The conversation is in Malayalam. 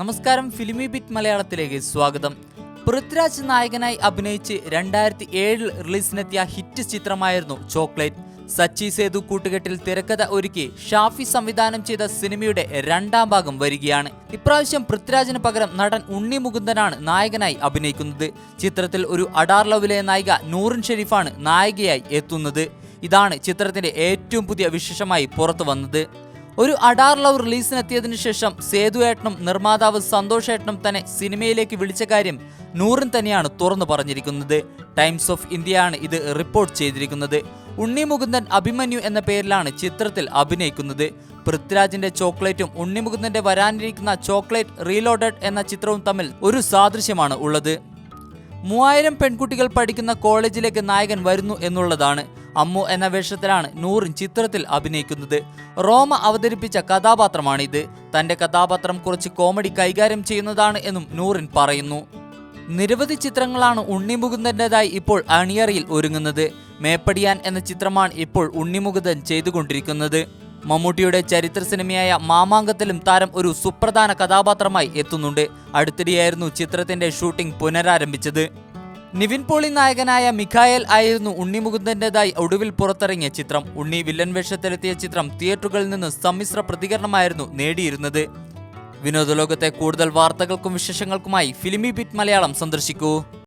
നമസ്കാരം ഫിലിമി ബിറ്റ് മലയാളത്തിലേക്ക് സ്വാഗതം. പൃഥ്വിരാജ് നായകനായി അഭിനയിച്ച് രണ്ടായിരത്തി ഏഴിൽ റിലീസിനെത്തിയ ഹിറ്റ് ചിത്രമായിരുന്നു ചോക്ലേറ്റ്. സച്ചി സേതു കൂട്ടുകെട്ടിൽ തിരക്കഥ ഒരുക്കി ഷാഫി സംവിധാനം ചെയ്ത സിനിമയുടെ രണ്ടാം ഭാഗം വരികയാണ്. ഇപ്രാവശ്യം പൃഥ്വിരാജിന് പകരം നടൻ ഉണ്ണി മുകുന്ദനാണ് നായകനായി അഭിനയിക്കുന്നത്. ചിത്രത്തിൽ ഒരു അഡാർ ലവിലെ നായിക നൂറിൻ ഷെരീഫാണ് നായികയായി എത്തുന്നത്. ഇതാണ് ചിത്രത്തിന്റെ ഏറ്റവും പുതിയ വിശേഷമായി പുറത്തു വന്നത് ഒരു അഡാർ ലവ് റിലീസിനെത്തിയതിനു ശേഷം സേതു ഏട്ടനും നിർമ്മാതാവ് സന്തോഷ് ഏട്ടനും തന്നെ സിനിമയിലേക്ക് വിളിച്ച കാര്യം നൂറിൻ തന്നെയാണ് തുറന്നു പറഞ്ഞിരിക്കുന്നത്. ടൈംസ് ഓഫ് ഇന്ത്യയാണ് ഇത് റിപ്പോർട്ട് ചെയ്തിരിക്കുന്നത്. ഉണ്ണി മുകുന്ദൻ അഭിമന്യു എന്ന പേരിലാണ് ചിത്രത്തിൽ അഭിനയിക്കുന്നത്. പൃഥ്വിരാജിന്റെ ചോക്ലേറ്റും ഉണ്ണി മുകുന്ദന്റെ വരാനിരിക്കുന്ന ചോക്ലേറ്റ് റീലോഡഡ് എന്ന ചിത്രവും തമ്മിൽ ഒരു സാദൃശ്യമാണ് ഉള്ളത്. മൂവായിരം പെൺകുട്ടികൾ പഠിക്കുന്ന കോളേജിലേക്ക് നായകൻ വരുന്നു എന്നുള്ളതാണ് അമ്മു എന്ന വേഷത്തിലാണ് നൂറിൻ ചിത്രത്തിൽ അഭിനയിക്കുന്നത്. റോമ അവതരിപ്പിച്ച കഥാപാത്രമാണിത്. തന്റെ കഥാപാത്രം കുറച്ച് കോമഡി കൈകാര്യം ചെയ്യുന്നതാണ് എന്നും നൂറിൻ പറയുന്നു. നിരവധി ചിത്രങ്ങളാണ് ഉണ്ണിമുകുന്ദന്റെതായി ഇപ്പോൾ അണിയറയിൽ ഒരുങ്ങുന്നത്. മേപ്പടിയാൻ എന്ന ചിത്രമാണ് ഇപ്പോൾ ഉണ്ണിമുകുന്ദൻ ചെയ്തുകൊണ്ടിരിക്കുന്നത്. മമ്മൂട്ടിയുടെ ചരിത്ര സിനിമയായ മാമാങ്കത്തിലും താരം ഒരു സുപ്രധാന കഥാപാത്രമായി എത്തുന്നുണ്ട്. അടുത്തിടെയായിരുന്നു ചിത്രത്തിന്റെ ഷൂട്ടിംഗ് പുനരാരംഭിച്ചത്. നിവിൻ പോളി നായകനായ മിഖായൽ ആയിരുന്നു ഉണ്ണി മുകുന്ദന്റേതായി ഒടുവിൽ പുറത്തിറങ്ങിയ ചിത്രം. ഉണ്ണി വില്ലൻ വേഷത്തിലെത്തിയ ചിത്രം തിയേറ്ററുകളിൽ നിന്ന് സമ്മിശ്ര പ്രതികരണമായിരുന്നു നേടിയിരുന്നത്. വിനോദലോകത്തെ കൂടുതൽ വാർത്തകൾക്കും വിശേഷങ്ങൾക്കുമായി ഫിലിമി ബിറ്റ് മലയാളം സന്ദർശിക്കൂ.